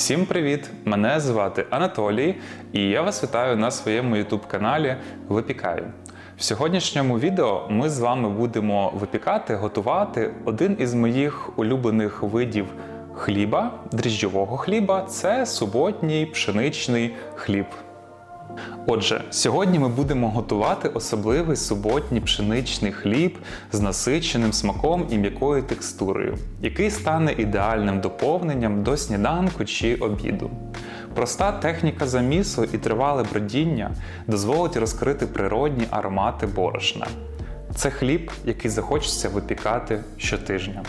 Всім привіт! Мене звати Анатолій, і я вас вітаю на своєму youtube каналі Випікаю. В сьогоднішньому відео ми з вами будемо випікати, готувати один із моїх улюблених видів хліба, дріжджового хліба це суботній пшеничний хліб. Отже, сьогодні ми будемо готувати особливий суботній пшеничний хліб з насиченим смаком і м'якою текстурою, який стане ідеальним доповненням до сніданку чи обіду. Проста техніка замісу і тривале бродіння дозволить розкрити природні аромати борошна. Це хліб, який захочеться випікати щотижня.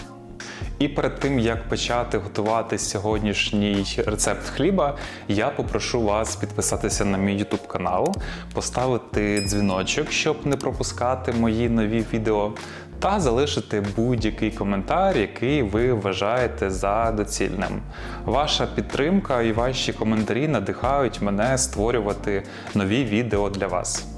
І перед тим як почати готувати сьогоднішній рецепт хліба, я попрошу вас підписатися на мій YouTube канал, поставити дзвіночок, щоб не пропускати мої нові відео, та залишити будь-який коментар, який ви вважаєте за доцільним. Ваша підтримка і ваші коментарі надихають мене створювати нові відео для вас.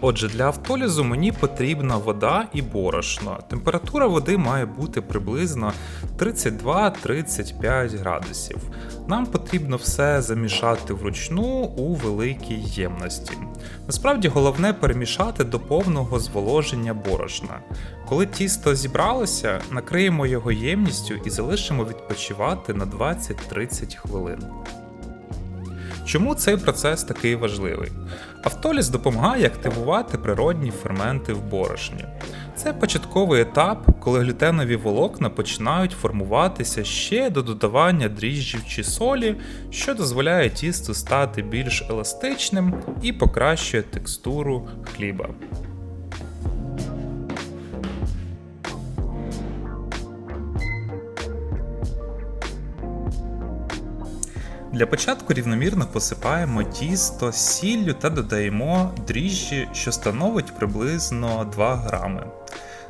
Отже, для автолізу мені потрібна вода і борошно. Температура води має бути приблизно 32-35 градусів. Нам потрібно все замішати вручну у великій ємності. Насправді головне перемішати до повного зволоження борошна. Коли тісто зібралося, накриємо його ємністю і залишимо відпочивати на 20-30 хвилин. Чому цей процес такий важливий? Автоліз допомагає активувати природні ферменти в борошні. Це початковий етап, коли глютенові волокна починають формуватися ще до додавання дріжджів чи солі, що дозволяє тісту стати більш еластичним і покращує текстуру хліба. Для початку рівномірно посипаємо тісто сіллю та додаємо дріжджі, що становить приблизно 2 грами.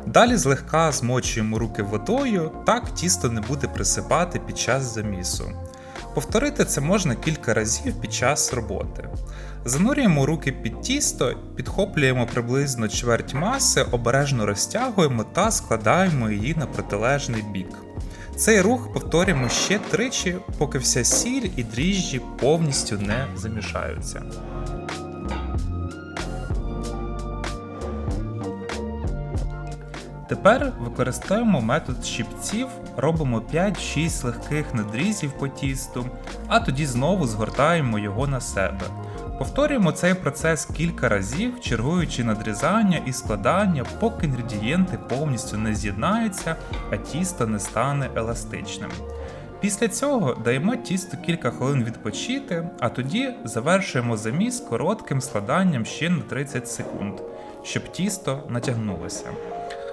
Далі злегка змочуємо руки водою, так тісто не буде присипати під час замісу. Повторити це можна кілька разів під час роботи. Занурюємо руки під тісто, підхоплюємо приблизно чверть маси, обережно розтягуємо та складаємо її на протилежний бік. Цей рух повторюємо ще тричі, поки вся сіль і дріжджі повністю не замішаються. Тепер використовуємо метод щипців, робимо 5-6 легких надрізів по тісту, а тоді знову згортаємо його на себе. Повторюємо цей процес кілька разів, чергуючи надрізання і складання, поки інгредієнти повністю не з'єднаються, а тісто не стане еластичним. Після цього даємо тісту кілька хвилин відпочити, а тоді завершуємо заміс коротким складанням ще на 30 секунд, щоб тісто натягнулося.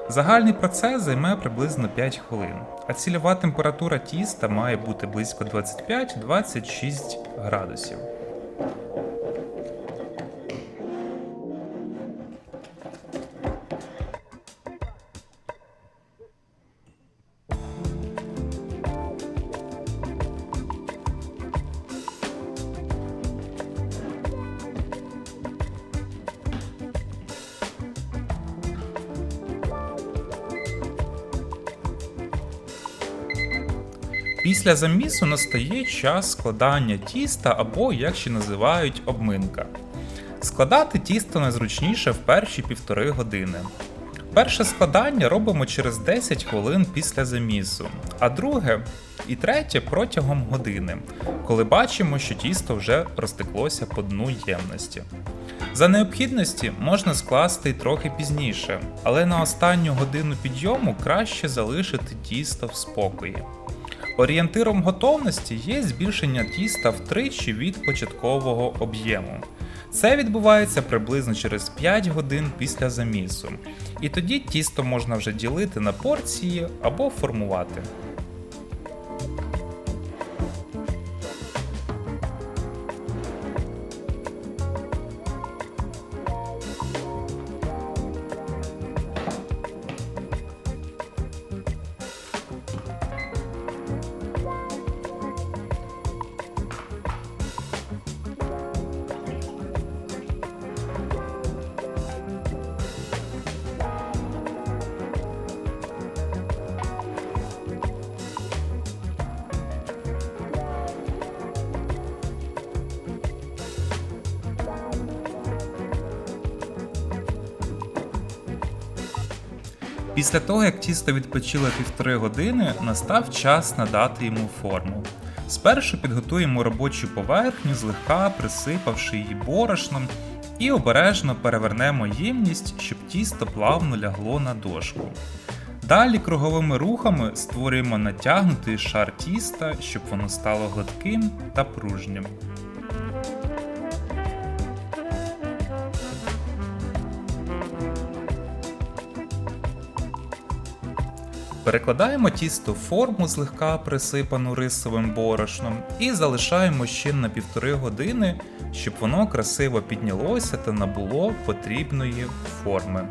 Загальний процес займе приблизно 5 хвилин, а цільова температура тіста має бути близько 25-26 градусів. Після замісу настає час складання тіста або, як ще називають, обминка. Складати тісто найзручніше в перші півтори години. Перше складання робимо через 10 хвилин після замісу, а друге і третє протягом години, коли бачимо, що тісто вже розтеклося по дну ємності. За необхідності можна скласти й трохи пізніше, але на останню годину підйому краще залишити тісто в спокої. Орієнтиром готовності є збільшення тіста втричі від початкового об'єму. Це відбувається приблизно через 5 годин після замісу, і тоді тісто можна вже ділити на порції або формувати. Після того, як тісто відпочило півтори години, настав час надати йому форму. Спершу підготуємо робочу поверхню, злегка присипавши її борошном, і обережно перевернемо ємність, щоб тісто плавно лягло на дошку. Далі круговими рухами створюємо натягнутий шар тіста, щоб воно стало гладким та пружнім. Перекладаємо тісто в форму злегка присипану рисовим борошном і залишаємо ще на півтори години, щоб воно красиво піднялося та набуло потрібної форми.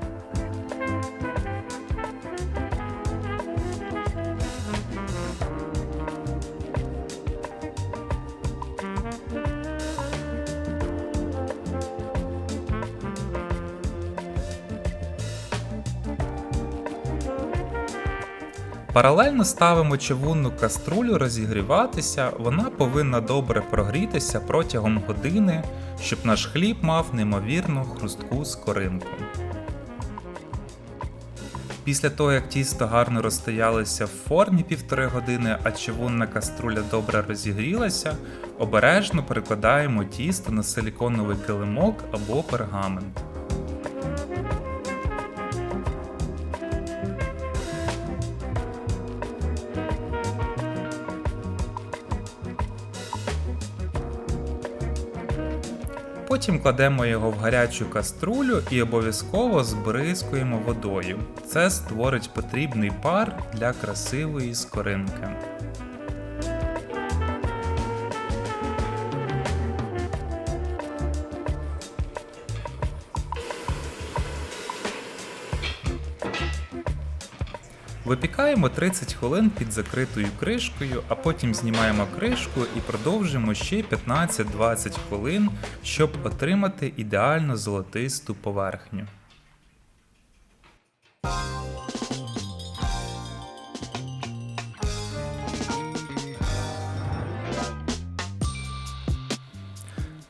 Паралельно ставимо чавунну каструлю розігріватися, вона повинна добре прогрітися протягом години, щоб наш хліб мав неймовірну хрустку скоринку. Після того, як тісто гарно розстоялося в формі півтори години, а чавунна каструля добре розігрілася, обережно перекладаємо тісто на силіконовий килимок або пергамент. Потім кладемо його в гарячу каструлю і обов'язково збризкуємо водою. Це створить потрібний пар для красивої скоринки. Випікаємо 30 хвилин під закритою кришкою, а потім знімаємо кришку і продовжуємо ще 15-20 хвилин, щоб отримати ідеально золотисту поверхню.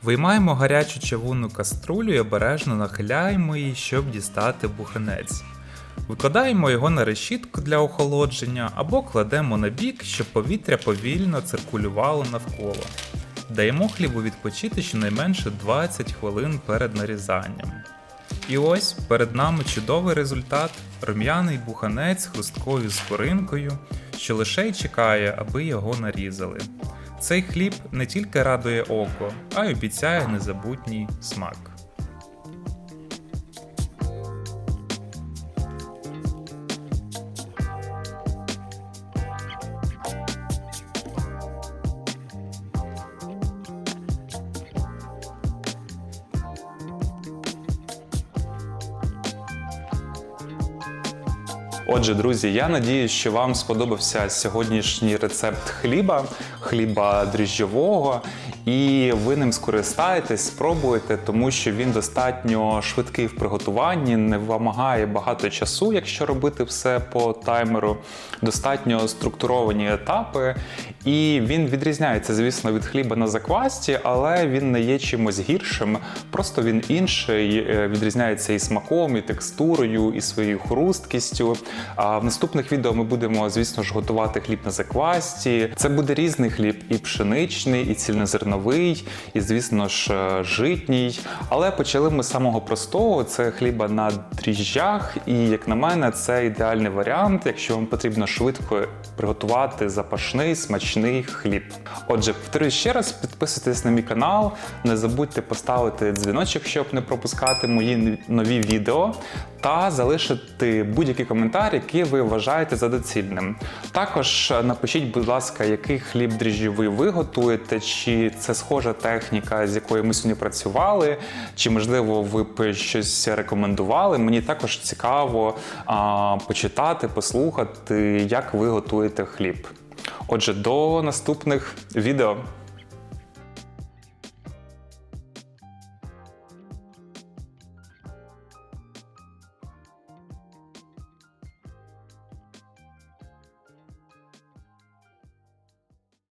Виймаємо гарячу чавунну каструлю і обережно нахиляємо її, щоб дістати буханець. Викладаємо його на решітку для охолодження або кладемо на бік, щоб повітря повільно циркулювало навколо. Даємо хлібу відпочити щонайменше 20 хвилин перед нарізанням. І ось перед нами чудовий результат рум'яний буханець з хрусткою скоринкою, що лише й чекає, аби його нарізали. Цей хліб не тільки радує око, а й обіцяє незабутній смак. Отже, друзі, я надію, що вам сподобався сьогоднішній рецепт хліба, хліба дріжджового, і ви ним скористаєтесь, спробуєте, тому що він достатньо швидкий в приготуванні, не вимагає багато часу, якщо робити все по таймеру. Достатньо структуровані етапи, і він відрізняється, звісно, від хліба на заквасті, але він не є чимось гіршим. Просто він інший, е, відрізняється і смаком, і текстурою, і своєю хрусткістю. А в наступних відео ми будемо, звісно ж, готувати хліб на заквасті. Це буде різний хліб, і пшеничний, і цільнозерновий, і, звісно ж, е, житній. Але почали ми з самого простого: це хліба на дріжджах. І, як на мене, це ідеальний варіант, якщо вам потрібно швидко приготувати запашний, смачний хліб. Отже, повторюю ще раз, підписуйтесь на мій канал, не забудьте поставити дзвіночок, щоб не пропускати мої нові відео, та залишити будь-який коментар, який ви вважаєте за доцільним. Також напишіть, будь ласка, який хліб дріжджовий ви готуєте, чи це схожа техніка, з якою ми сьогодні працювали, чи можливо ви б щось рекомендували. Мені також цікаво а, почитати, послухати, як ви готуєте хліб. Отже, до наступних відео.